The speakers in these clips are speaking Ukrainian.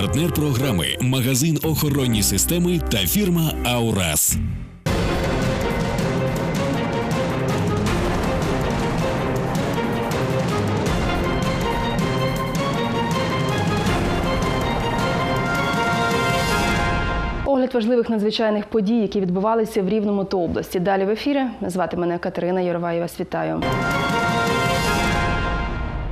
Партнер програми магазин охоронні системи та фірма Аурас. Огляд важливих надзвичайних подій, які відбувалися в Рівному та області. Далі в ефірі. Звати мене Катерина Яроваєва. Вас вітаю.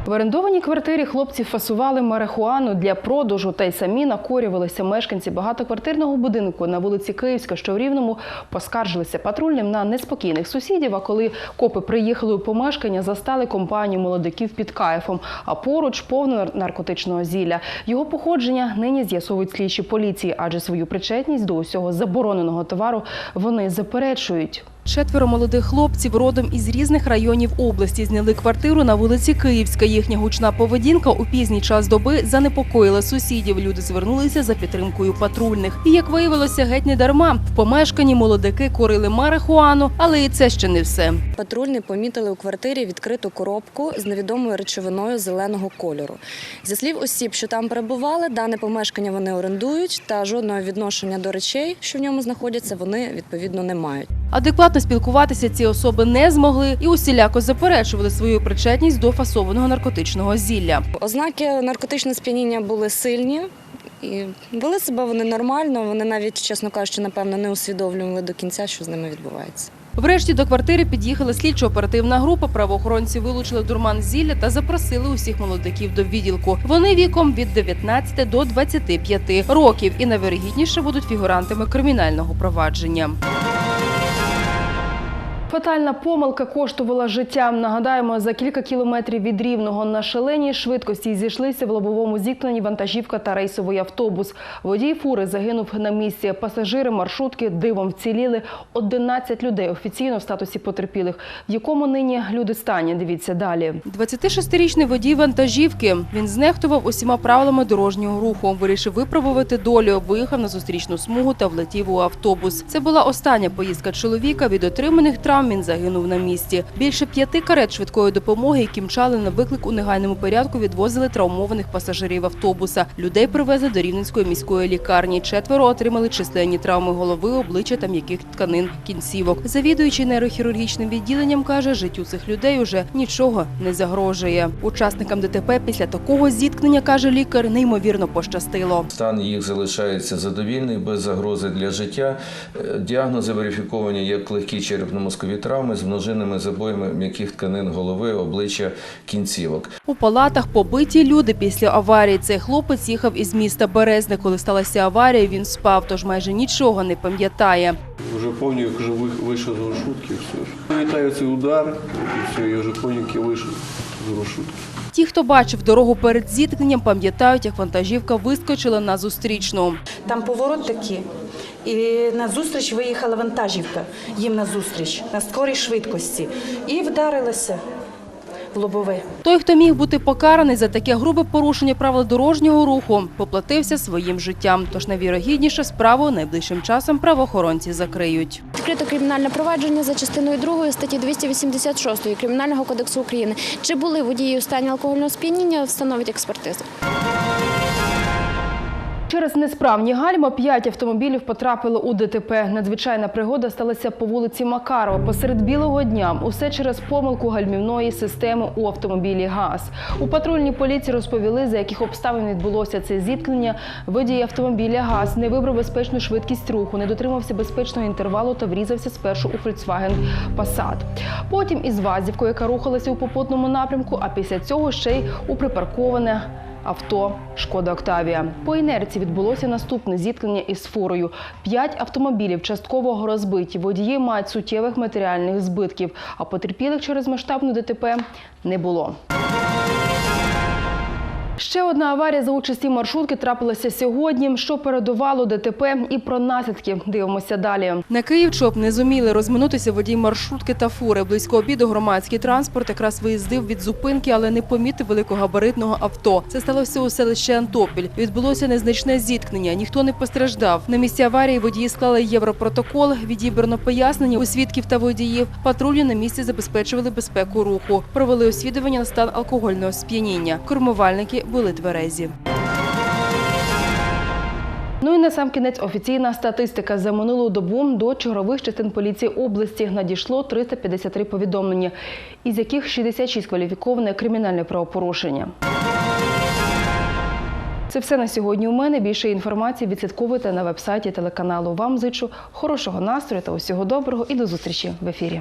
В орендованій квартирі хлопці фасували марихуану для продажу та й самі накорювалися мешканці багатоквартирного будинку на вулиці Київська, що в Рівному поскаржилися патрульним на неспокійних сусідів. А коли копи приїхали у помешкання, застали компанію молодиків під кайфом, а поруч повно наркотичного зілля. Його походження нині з'ясовують слідчі поліції, адже свою причетність до усього забороненого товару вони заперечують. Четверо молодих хлопців родом із різних районів області зняли квартиру на вулиці Київська. Їхня гучна поведінка у пізній час доби занепокоїла сусідів. Люди звернулися за підтримкою патрульних. І як виявилося, геть не дарма. В помешканні молодики курили марихуану, але і це ще не все. Патрульні помітили у квартирі відкриту коробку з невідомою речовиною зеленого кольору. Зі слів осіб, що там перебували, дане помешкання вони орендують, та жодного відношення до речей, що в ньому знаходяться, вони відповідно не мають. Адекватно спілкуватися ці особи не змогли і усіляко заперечували свою причетність до фасованого наркотичного зілля. Ознаки наркотичного сп'яніння були сильні. І вели себе вони нормально. Вони навіть, чесно кажучи, напевно, не усвідомлювали до кінця, що з ними відбувається. Врешті до квартири під'їхала слідчо-оперативна група. Правоохоронці вилучили дурман зілля та запросили усіх молодиків до відділку. Вони віком від 19 до 25 років і найвирогідніше будуть фігурантами кримінального провадження. Фатальна помилка коштувала життя. Нагадаємо, за кілька кілометрів від рівного на шаленій швидкості зійшлися в лобовому зіткненні вантажівка та рейсовий автобус. Водій фури загинув на місці. Пасажири маршрутки дивом вціліли 11 людей офіційно в статусі потерпілих. В якому нині люди стані? Дивіться далі. 26-річний водій вантажівки. Він знехтував усіма правилами дорожнього руху. Вирішив випробувати долю. Виїхав на зустрічну смугу та влетів у автобус. Це була остання поїздка чоловіка. Від отриманих травм він загинув на місці. Більше п'яти карет швидкої допомоги, які мчали на виклик у негайному порядку, відвозили травмованих пасажирів автобуса. Людей привезли до Рівненської міської лікарні. Четверо отримали численні травми голови, обличчя та м'яких тканин кінцівок. Завідуючий нейрохірургічним відділенням каже, життю цих людей уже нічого не загрожує. Учасникам ДТП після такого зіткнення каже лікар, неймовірно пощастило. Стан їх залишається задовільний, без загрози для життя. Е, Діагнози верифіковані як легкі черепно-мозкові травми з множинними забоями м'яких тканин голови, обличчя, кінцівок. У палатах побиті люди після аварії. Цей хлопець їхав із міста Березне. Коли сталася аварія, він спав, тож майже нічого не пам'ятає. Уже помню, як вже вийшов з маршрутки, все ж. Пам'ятаю цей удар, і все, я вже як я вийшов з маршрутки. Ті, хто бачив дорогу перед зіткненням, пам'ятають, як вантажівка вискочила на зустрічну. Там поворот такий. І на зустріч виїхала вантажівка їм на зустріч на скорій швидкості і вдарилася в лобове. Той, хто міг бути покараний за таке грубе порушення правил дорожнього руху, поплатився своїм життям. Тож найвірогідніше справу найближчим часом правоохоронці закриють. Відкрито кримінальне провадження за частиною 2 статті 286 Кримінального кодексу України. Чи були водії у стані алкогольного сп'яніння, встановить експертиза. Через несправні гальма п'ять автомобілів потрапили у ДТП. Надзвичайна пригода сталася по вулиці Макарова посеред білого дня. Усе через помилку гальмівної системи у автомобілі ГАЗ. У патрульній поліції розповіли, за яких обставин відбулося це зіткнення. Водій автомобіля ГАЗ не вибрав безпечну швидкість руху, не дотримався безпечного інтервалу та врізався спершу у Volkswagen Passat. Потім із Вазівкою, яка рухалася у попутному напрямку, а після цього ще й у припарковане авто Шкода Октавія. По інерції відбулося наступне зіткнення із фурою. П'ять автомобілів частково розбиті. Водії мають суттєвих матеріальних збитків, а потерпілих через масштабну ДТП не було. Ще одна аварія за участі маршрутки трапилася сьогодні. Що передувало ДТП і про наслідки дивимося далі. На Київчоп не зуміли розминутися водій маршрутки та фури. Близько обіду громадський транспорт якраз виїздив від зупинки, але не помітив великогабаритного авто. Це сталося у селищі Антопіль. Відбулося незначне зіткнення. Ніхто не постраждав. На місці аварії водії склали європротокол. Відібрано пояснення у свідків та водіїв. Патрулі на місці забезпечували безпеку руху. Провели освідування на стан алкогольного сп'яніння. Кормувальники були тверезі. Ну і на сам кінець офіційна статистика за минулу добу до чергових частин поліції області надійшло 353 повідомлення, із яких 66 кваліфіковане кримінальне правопорушення. Це все на сьогодні. У мене більше інформації відслідковуйте на вебсайті телеканалу. Вам зичу хорошого настрою та усього доброго і до зустрічі в ефірі.